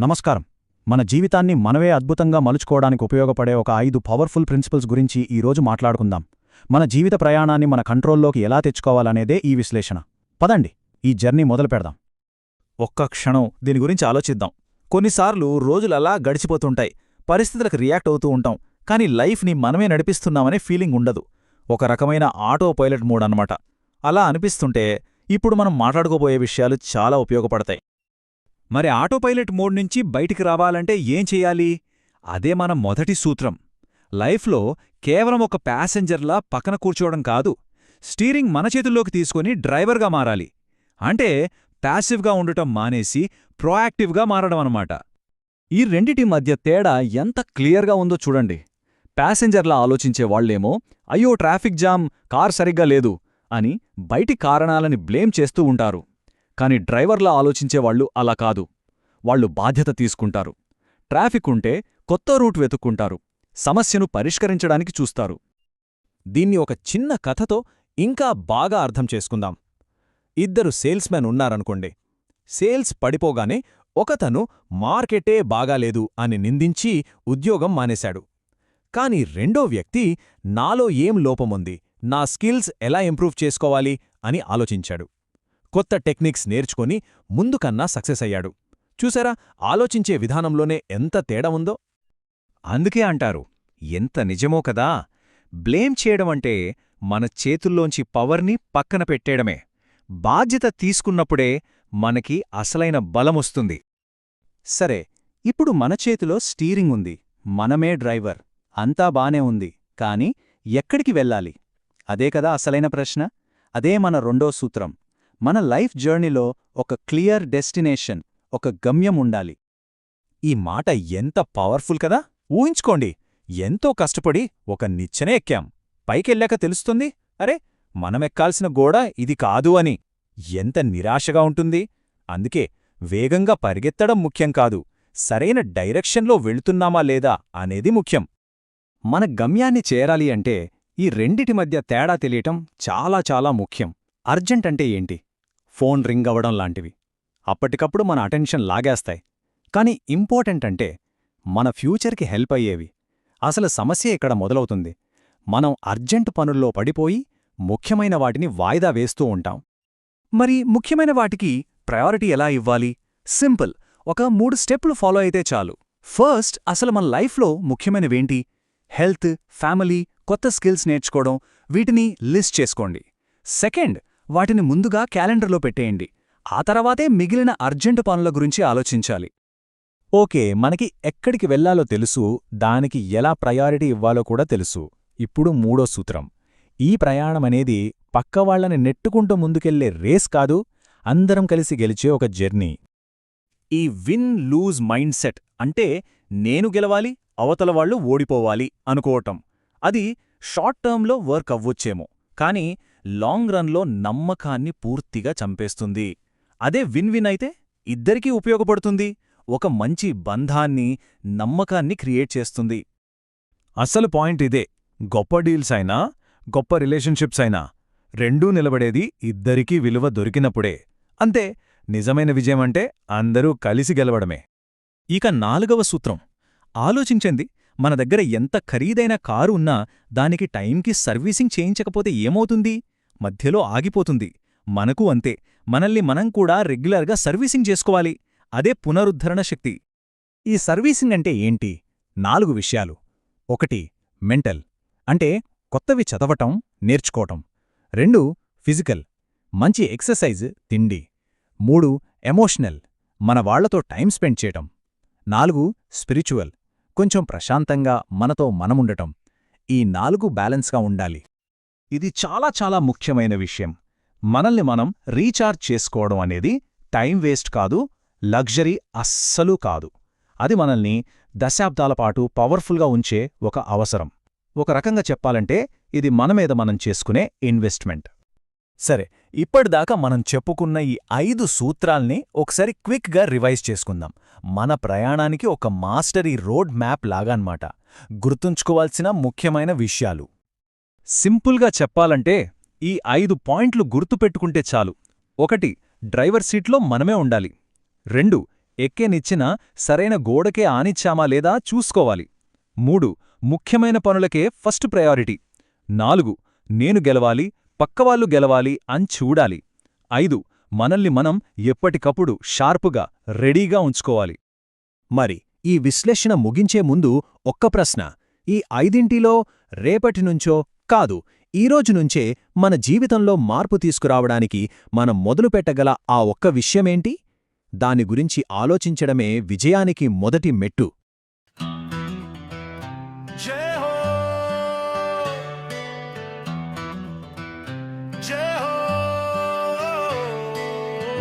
నమస్కారం. మన జీవితాన్ని మనవే అద్భుతంగా మలుచుకోవడానికి ఉపయోగపడే ఒక ఐదు పవర్ఫుల్ ప్రిన్సిపల్స్ గురించి ఈరోజు మాట్లాడుకుందాం. మన జీవిత ప్రయాణాన్ని మన కంట్రోల్లోకి ఎలా తెచ్చుకోవాలనేదే ఈ విశ్లేషణ. పదండి ఈ జర్నీ మొదలు పెడదాం ఒక్క క్షణం దీని గురించి ఆలోచిద్దాం. కొన్నిసార్లు రోజులలా గడిచిపోతుంటాయి. పరిస్థితులకు రియాక్ట్ అవుతూ ఉంటాం. కానీ లైఫ్ని మనమే నడిపిస్తున్నామనే ఫీలింగ్ ఉండదు. ఒక రకమైన ఆటో పైలట్ మూడ్ అన్నమాట. అలా అనిపిస్తుంటే ఇప్పుడు మనం మాట్లాడుకోబోయే విషయాలు చాలా ఉపయోగపడతాయి. మరి ఆటోపైలట్ మోడ్ నుంచి బయటికి రావాలంటే ఏం చెయ్యాలి అదే మన మొదటి సూత్రం. లైఫ్లో కేవలం ఒక ప్యాసింజర్లా పక్కన కూర్చోవడం కాదు స్టీరింగ్ మన చేతుల్లోకి తీసుకొని డ్రైవర్గా మారాలి. అంటే ప్యాసివ్గా ఉండటం మానేసి ప్రోయాక్టివ్గా మారడం అనమాట ఈ రెండిటి మధ్య తేడా ఎంత క్లియర్గా ఉందో చూడండి. ప్యాసింజర్లా ఆలోచించే వాళ్ళేమో అయ్యో ట్రాఫిక్ జామ్ కార్ సరిగ్గా లేదు అని బయటి కారణాలని బ్లేమ్ చేస్తూ ఉంటారు. కాని డ్రైవర్లా ఆలోచించేవాళ్ళు అలా కాదు. వాళ్ళు బాధ్యత తీసుకుంటారు. ట్రాఫిక్ ఉంటే కొత్త రూట్ వెతుక్కుంటారు. సమస్యను పరిష్కరించడానికి చూస్తారు. దీన్ని ఒక చిన్న కథతో ఇంకా బాగా అర్థం చేసుకుందాం. ఇద్దరు సేల్స్మెన్ ఉన్నారనుకోండి. సేల్స్ పడిపోగానే ఒకతను మార్కెటే బాగాలేదు అని నిందించి ఉద్యోగం మానేశాడు. కాని రెండో వ్యక్తి నాలో ఏం లోపముంది? నా స్కిల్స్ ఎలా ఇంప్రూవ్ చేసుకోవాలి? అని ఆలోచించాడు. కొత్త టెక్నిక్స్ నేర్చుకొని ముందుకన్నా సక్సెస్ అయ్యాడు. చూసారా? ఆలోచించే విధానంలోనే ఎంత తేడా ఉందో? అందుకే అంటారు ఎంత నిజమో కదా? బ్లేమ్ చేయడమంటే మన చేతుల్లోంచి పవర్ని పక్కన పెట్టేయడమే. బాధ్యత తీసుకున్నప్పుడే మనకి అసలైన బలమొస్తుంది సరే ఇప్పుడు మన చేతిలో స్టీరింగ్ ఉంది. మనమే డ్రైవర్. అంతా బానే ఉంది. కాని ఎక్కడికి వెళ్ళాలి? అదే కదా అసలైన ప్రశ్న? అదే మన రెండో సూత్రం. మన లైఫ్ జర్నీలో ఒక క్లియర్ డెస్టినేషన్ ఒక గమ్యం ఉండాలి. ఈ మాట ఎంత పవర్ఫుల్ కదా? ఊహించుకోండి ఎంతో కష్టపడి ఒక నిచ్చెనే ఎక్కాం. పైకెళ్ళాక తెలుస్తుంది అరే మనమెక్కాల్సిన గోడ ఇది కాదు అని. ఎంత నిరాశగా ఉంటుంది. అందుకే వేగంగా పరిగెత్తడం ముఖ్యం కాదు సరైన డైరెక్షన్లో వెళుతున్నామా లేదా అనేది ముఖ్యం. మన గమ్యాన్ని చేరాలి అంటే ఈ రెండిటి మధ్య తేడా తెలియటం చాలా చాలా ముఖ్యం. అర్జెంట్ అంటే ఏంటి? ఫోన్ రింగ్ అవ్వడం లాంటివి. అప్పటికప్పుడు మన అటెన్షన్ లాగేస్తాయి. కాని ఇంపార్టెంట్ అంటే మన ఫ్యూచర్కి హెల్ప్ అయ్యేవి. అసలు సమస్య ఇక్కడ మొదలవుతుంది. మనం అర్జెంట్ పనుల్లో పడిపోయి ముఖ్యమైన వాటిని వాయిదా వేస్తూ ఉంటాం. మరి ముఖ్యమైన వాటికి ప్రయారిటీ ఎలా ఇవ్వాలి? సింపుల్. ఒక మూడు స్టెప్లు ఫాలో అయితే చాలు. ఫస్ట్ అసలు మన లైఫ్లో ముఖ్యమైనవేంటి? హెల్త్ ఫ్యామిలీ కొత్త స్కిల్స్ నేర్చుకోవడం వీటిని లిస్ట్ చేసుకోండి. సెకండ్ వాటిని ముందుగా క్యాలెండర్లో పెట్టేయండి. ఆ తర్వాతే మిగిలిన అర్జెంటు పనుల గురించి ఆలోచించాలి. ఓకే మనకి ఎక్కడికి వెళ్ళాలో తెలుసు దానికి ఎలా ప్రయారిటీ ఇవ్వాలో కూడా తెలుసు. ఇప్పుడు మూడో సూత్రం. ఈ ప్రయాణమనేది పక్కవాళ్ళని నెట్టుకుంటూ ముందుకెళ్ళే రేస్ కాదు అందరం కలిసి గెలిచే ఒక జర్నీ. ఈ విన్ లూజ్ మైండ్ సెట్ అంటే నేను గెలవాలి అవతలవాళ్ళు ఓడిపోవాలి అనుకోవటం. అది షార్ట్ టర్మ్లో వర్క్ అవ్వొచ్చేమో. కానీ లాంగ్ రన్లో నమ్మకాన్ని పూర్తిగా చంపేస్తుంది. అదే విన్ విన్ అయితే ఇద్దరికీ ఉపయోగపడుతుంది. ఒక మంచి బంధాన్ని నమ్మకాన్ని క్రియేట్ చేస్తుంది. అసలు పాయింట్ ఇదే. గొప్ప డీల్స్ అయినా గొప్ప రిలేషన్షిప్స్ అయినా రెండూ నిలబడేది ఇద్దరికీ విలువ దొరికినప్పుడే. అంతే నిజమైన విజయమంటే అందరూ కలిసి గెలవడమే. ఇక నాలుగవ సూత్రం. ఆలోచించండి మన దగ్గర ఎంత ఖరీదైన కారు ఉన్నా దానికి టైంకి సర్వీసింగ్ చేయించకపోతే ఏమవుతుంది? మధ్యలో ఆగిపోతుంది. మనకు అంతే. మనల్ని మనం కూడా రెగ్యులర్గా సర్వీసింగ్ చేసుకోవాలి. అదే పునరుద్ధరణ శక్తి. ఈ సర్వీసింగ్ అంటే ఏంటి? నాలుగు విషయాలు. ఒకటి మెంటల్. అంటే కొత్తవి చదవటం నేర్చుకోవటం. రెండు ఫిజికల్. మంచి ఎక్సర్సైజ్ తిండి. మూడు ఎమోషనల్. మన వాళ్ళతో టైం స్పెండ్ చేయటం. నాలుగు స్పిరిచువల్. కొంచెం ప్రశాంతంగా మనతో మనముండటం. ఈ నాలుగు బ్యాలెన్స్గా ఉండాలి. ఇది చాలా చాలా ముఖ్యమైన విషయం. మనల్ని మనం రీఛార్జ్ చేసుకోవడం అనేది టైం వేస్ట్ కాదు లగ్జరీ అస్సలు కాదు. అది మనల్ని దశాబ్దాల పాటు పవర్ఫుల్గా ఉంచే ఒక అవసరం. ఒక రకంగా చెప్పాలంటే ఇది మనమీద మనం చేసుకునే ఇన్వెస్ట్మెంట్. సరే ఇప్పటిదాకా మనం చెప్పుకున్న ఈ ఐదు సూత్రాల్ని ఒకసారి క్విక్గా రివైజ్ చేసుకుందాం. మన ప్రయాణానికి ఒక మాస్టరీ రోడ్ మ్యాప్ లాగాన్మాట. గుర్తుంచుకోవాల్సిన ముఖ్యమైన విషయాలు. సింపుల్గా చెప్పాలంటే ఈ ఐదు పాయింట్లు గుర్తుపెట్టుకుంటే చాలు. ఒకటి డ్రైవర్ సీట్లో మనమే ఉండాలి. రెండు ఎక్కేనిచ్చినా సరైన గోడకే ఆనిచ్చామా లేదా చూసుకోవాలి. మూడు ముఖ్యమైన పనులకే ఫస్ట్ ప్రయారిటీ. నాలుగు నేను గెలవాలి పక్కవాళ్ళు గెలవాలి అని చూడాలి. ఐదు మనల్ని మనం ఎప్పటికప్పుడు షార్పుగా రెడీగా ఉంచుకోవాలి. మరి ఈ విశ్లేషణ ముగించే ముందు ఒక్క ప్రశ్న. ఈ ఐదింటిలో రేపటి నుంచో కాదు ఈరోజు నుంచే మన జీవితంలో మార్పు తీసుకురావడానికి మనం మొదలుపెట్టగల ఆ ఒక్క విషయమేంటి? దాని గురించి ఆలోచించడమే విజయానికి మొదటి మెట్టు.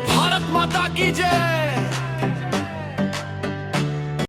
భారత్ మాతా